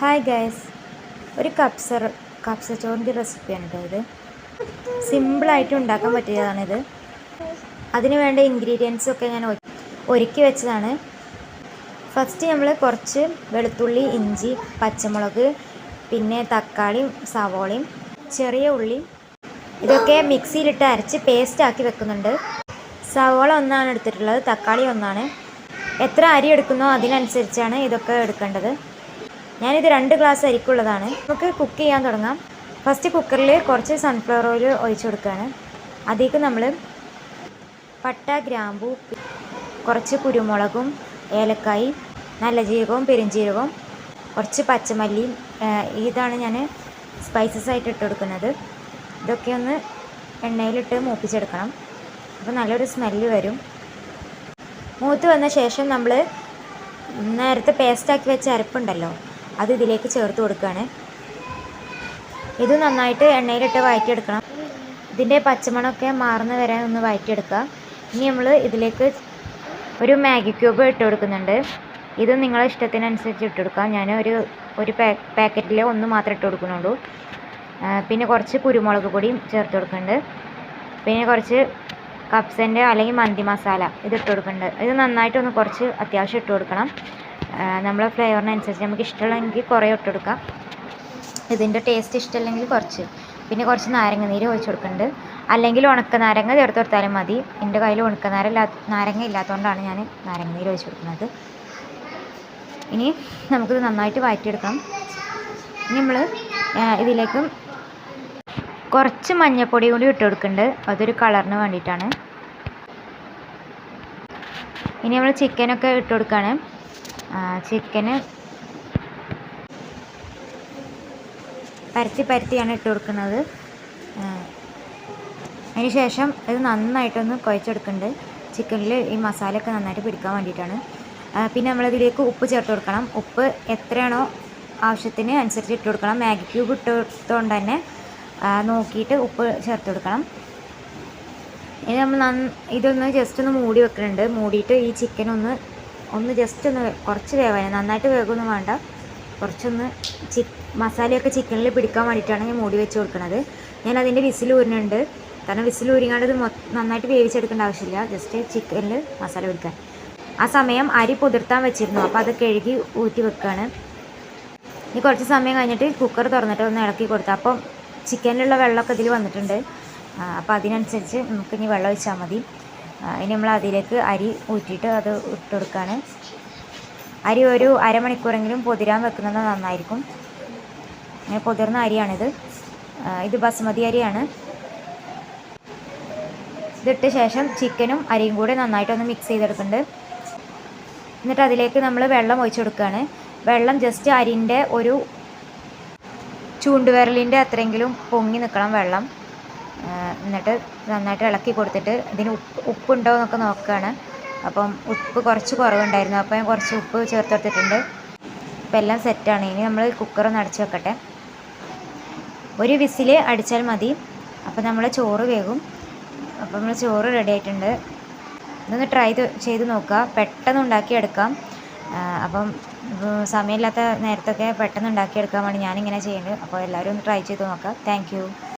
Hi guys ഒരു കപ്സർ കപ്സ ചോറിന്റെ റെസിപ്പിയാണ് കേട്ടോ ഇത്. സിമ്പിളായിട്ട് ഉണ്ടാക്കാൻ പറ്റിയതാണിത്. അതിന് വേണ്ട ഇൻഗ്രീഡിയൻസ് ഒക്കെ ഞാൻ ഒരുക്കി വെച്ചതാണ്. ഫസ്റ്റ് നമ്മൾ കുറച്ച് വെളുത്തുള്ളി ഇഞ്ചി പച്ചമുളക് പിന്നെ തക്കാളിയും സവോളയും ചെറിയ ഉള്ളി ഇതൊക്കെ മിക്സിയിലിട്ട് അരച്ച് പേസ്റ്റ് ആക്കി വെക്കുന്നുണ്ട്. സവോള ഒന്നാണ് എടുത്തിട്ടുള്ളത് തക്കാളി ഒന്നാണ്. എത്ര അരി എടുക്കുന്നോ അതിനനുസരിച്ചാണ് ഇതൊക്കെ എടുക്കേണ്ടത്. ഞാനിത് രണ്ട് ഗ്ലാസ് അരിക്കുള്ളതാണ്. നമുക്ക് കുക്ക് ചെയ്യാൻ തുടങ്ങാം. ഫസ്റ്റ് കുക്കറിൽ കുറച്ച് സൺഫ്ലവർ ഓയിൽ ഒഴിച്ചു കൊടുക്കുകയാണ് അതിലേക്ക് നമ്മൾ പട്ട ഗ്രാമ്പു കുറച്ച് കുരുമുളകും ഏലക്കായി നല്ല ജീരകവും പെരുംജീരകവും കുറച്ച് പച്ചമല്ലിയും ഇതാണ് ഞാൻ സ്പൈസസ് ആയിട്ട് ഇട്ട് കൊടുക്കുന്നത്. ഇതൊക്കെ ഒന്ന് എണ്ണയിലിട്ട് മൂപ്പിച്ചെടുക്കണം. അപ്പോൾ നല്ലൊരു സ്മെല്ല് വരും. മൂത്ത് വന്ന ശേഷം നമ്മൾ നേരത്തെ പേസ്റ്റാക്കി വെച്ച അരപ്പുണ്ടല്ലോ അത് ഇതിലേക്ക് ചേർത്ത് കൊടുക്കുകയാണ് ഇത് നന്നായിട്ട് എണ്ണയിലിട്ട് വഴറ്റിയെടുക്കണം. ഇതിന്റെ പച്ചമണമൊക്കെ മാറുന്ന വരെ ഒന്ന് വഴറ്റിയെടുക്കുക. ഇനി നമ്മൾ ഇതിലേക്ക് ഒരു മാഗി ക്യൂബ് ഇട്ട് കൊടുക്കുന്നുണ്ട്. ഇത് നിങ്ങളെ ഇഷ്ടത്തിനനുസരിച്ച് ഇട്ട് കൊടുക്കാം ഞാൻ ഒരു ഒരു പാക്കറ്റിൽ ഒന്ന് മാത്രമേ ഇട്ട് കൊടുക്കുന്നുള്ളൂ. പിന്നെ കുറച്ച് കുരുമുളക് പൊടിയും ചേർത്ത് കൊടുക്കുന്നുണ്ട്. പിന്നെ കുറച്ച് കപ്സന്റെ അല്ലെങ്കിൽ മന്തി മസാല ഇത് ഇട്ട് കൊടുക്കുന്നുണ്ട്. ഇത് നന്നായിട്ടൊന്ന് കുറച്ച് അത്യാവശ്യം ഇട്ട് കൊടുക്കണം. നമ്മളെ ഫ്ലേവറിനനുസരിച്ച് നമുക്ക് ഇഷ്ടമുള്ളെങ്കിൽ കുറേ ഇട്ട് കൊടുക്കാം. ഇതിന്റെ ടേസ്റ്റ് ഇഷ്ടമല്ലെങ്കിൽ കുറച്ച്. പിന്നെ കുറച്ച് നാരങ്ങ നീര് ഒഴിച്ച് കൊടുക്കുന്നുണ്ട് അല്ലെങ്കിൽ ഉണക്ക നാരങ്ങ ചേർത്ത് കൊടുത്താലും മതി. എന്റെ കയ്യിൽ ഉണക്ക നാര നാരങ്ങ ഇല്ലാത്തതുകൊണ്ടാണ് ഞാൻ നാരങ്ങ നീര് ഒഴിച്ച് കൊടുക്കുന്നത്. ഇനി നമുക്കിത് നന്നായിട്ട് വഴറ്റിയെടുക്കാം. ഇനി നമ്മൾ ഇതിലേക്ക് കുറച്ച് മഞ്ഞൾപ്പൊടി കൂടി ഇട്ട് കൊടുക്കുന്നുണ്ട് അതൊരു കളറിന് വേണ്ടിയിട്ടാണ്. ഇനി നമ്മൾ ചിക്കനൊക്കെ ഇട്ട് കൊടുക്കുകയാണ് ചിക്കന് പരത്തി പരത്തിയാണ് ഇട്ട് കൊടുക്കുന്നത്. അതിനുശേഷം ഇത് നന്നായിട്ടൊന്ന് കുഴച്ചെടുക്കുന്നുണ്ട്. ചിക്കനിൽ ഈ മസാലയൊക്കെ നന്നായിട്ട് പിടിക്കാൻ വേണ്ടിയിട്ടാണ്. പിന്നെ നമ്മളിതിലേക്ക് ഉപ്പ് ചേർത്ത് കൊടുക്കണം. ഉപ്പ് എത്രയാണോ ആവശ്യത്തിന് അനുസരിച്ച് ഇട്ട് കൊടുക്കണം. മാഗി ക്യൂബ് ഇട്ട് കൊടുത്തോണ്ട് തന്നെ നോക്കിയിട്ട് ഉപ്പ് ചേർത്ത് കൊടുക്കണം. ഇനി നമ്മൾ നന്ന ഇതൊന്ന് ജസ്റ്റ് ഒന്ന് മൂടി വെക്കുന്നുണ്ട്. മൂടിയിട്ട് ഈ ചിക്കൻ ഒന്ന് ഒന്ന് ജസ്റ്റ് ഒന്ന് കുറച്ച് വേവാൻ നന്നായിട്ട് വേഗമൊന്നും വേണ്ട. കുറച്ചൊന്ന് ചി മസാലയൊക്കെ ചിക്കനിൽ പിടിക്കാൻ വേണ്ടിയിട്ടാണ് ഞാൻ മൂടി വെച്ച് കൊടുക്കുന്നത് ഞാൻ അതിന്റെ വിസിൽ ഊരുന്നുണ്ട് കാരണം വിസിൽ ഊരിങ്ങാണ്ട് ഇത് നന്നായിട്ട് വേവിച്ചെടുക്കേണ്ട ആവശ്യമില്ല. ജസ്റ്റ് ചിക്കനിൽ മസാല പിടിക്കാൻ. ആ സമയം അരി പുതിർത്താൻ വെച്ചിരുന്നു. അപ്പോൾ അത് കഴുകി ഊറ്റി വെക്കുകയാണ് ഇനി കുറച്ച് സമയം കഴിഞ്ഞിട്ട് കുക്കർ തുറന്നിട്ട് ഒന്ന് ഇളക്കി കൊടുത്തു അപ്പം ചിക്കനിലുള്ള വെള്ളമൊക്കെ ഇതിൽ വന്നിട്ടുണ്ട്. അപ്പോൾ അതിനനുസരിച്ച് നമുക്കിനി വെള്ളം ഒഴിച്ചാൽ മതി. ഇനി നമ്മൾ അതിലേക്ക് അരി ഊറ്റിയിട്ട് അത് ഇട്ട് കൊടുക്കുകയാണ് അരി ഒരു അരമണിക്കൂറെങ്കിലും പൊതിരാൻ വെക്കുന്നത് നന്നായിരിക്കും. അങ്ങനെ പൊതിർന്ന അരിയാണിത്. ഇത് ബസ്മതി അരിയാണ്. ഇതിട്ട ശേഷം ചിക്കനും അരിയും കൂടെ നന്നായിട്ടൊന്ന് മിക്സ് ചെയ്തെടുക്കുന്നുണ്ട്. എന്നിട്ട് അതിലേക്ക് നമ്മൾ വെള്ളം ഒഴിച്ചു കൊടുക്കുകയാണ് വെള്ളം ജസ്റ്റ് അരിന്റെ ഒരു ചൂണ്ടുവിരലിന്റെ അത്രയെങ്കിലും പൊങ്ങി നിൽക്കണം വെള്ളം. എന്നിട്ട് നന്നായിട്ട് ഇളക്കി കൊടുത്തിട്ട് ഇതിന് ഉപ്പ് ഉപ്പുണ്ടോ എന്നൊക്കെ നോക്കുകയാണ് അപ്പം ഉപ്പ് കുറച്ച് കുറവുണ്ടായിരുന്നു. അപ്പോൾ ഞാൻ കുറച്ച് ഉപ്പ് ചേർത്ത് കൊടുത്തിട്ടുണ്ട്. ഇപ്പം എല്ലാം സെറ്റാണ്. ഇനി നമ്മൾ കുക്കർ ഒന്ന് അടച്ച് വെക്കട്ടെ. ഒരു വിസിൽ അടിച്ചാൽ മതി. അപ്പം നമ്മൾ ചോറ് വേകും അപ്പം നമ്മൾ ചോറ് റെഡി ആയിട്ടുണ്ട്. ഇതൊന്ന് ട്രൈ ചെയ്ത് നോക്കുക. പെട്ടെന്ന് ഉണ്ടാക്കിയെടുക്കാം. അപ്പം സമയമില്ലാത്ത നേരത്തൊക്കെ പെട്ടെന്ന് ഉണ്ടാക്കിയെടുക്കാൻ വേണ്ടി ഞാനിങ്ങനെ ചെയ്യുന്നുണ്ട് അപ്പോൾ എല്ലാവരും ഒന്ന് ട്രൈ ചെയ്ത് നോക്കാം താങ്ക്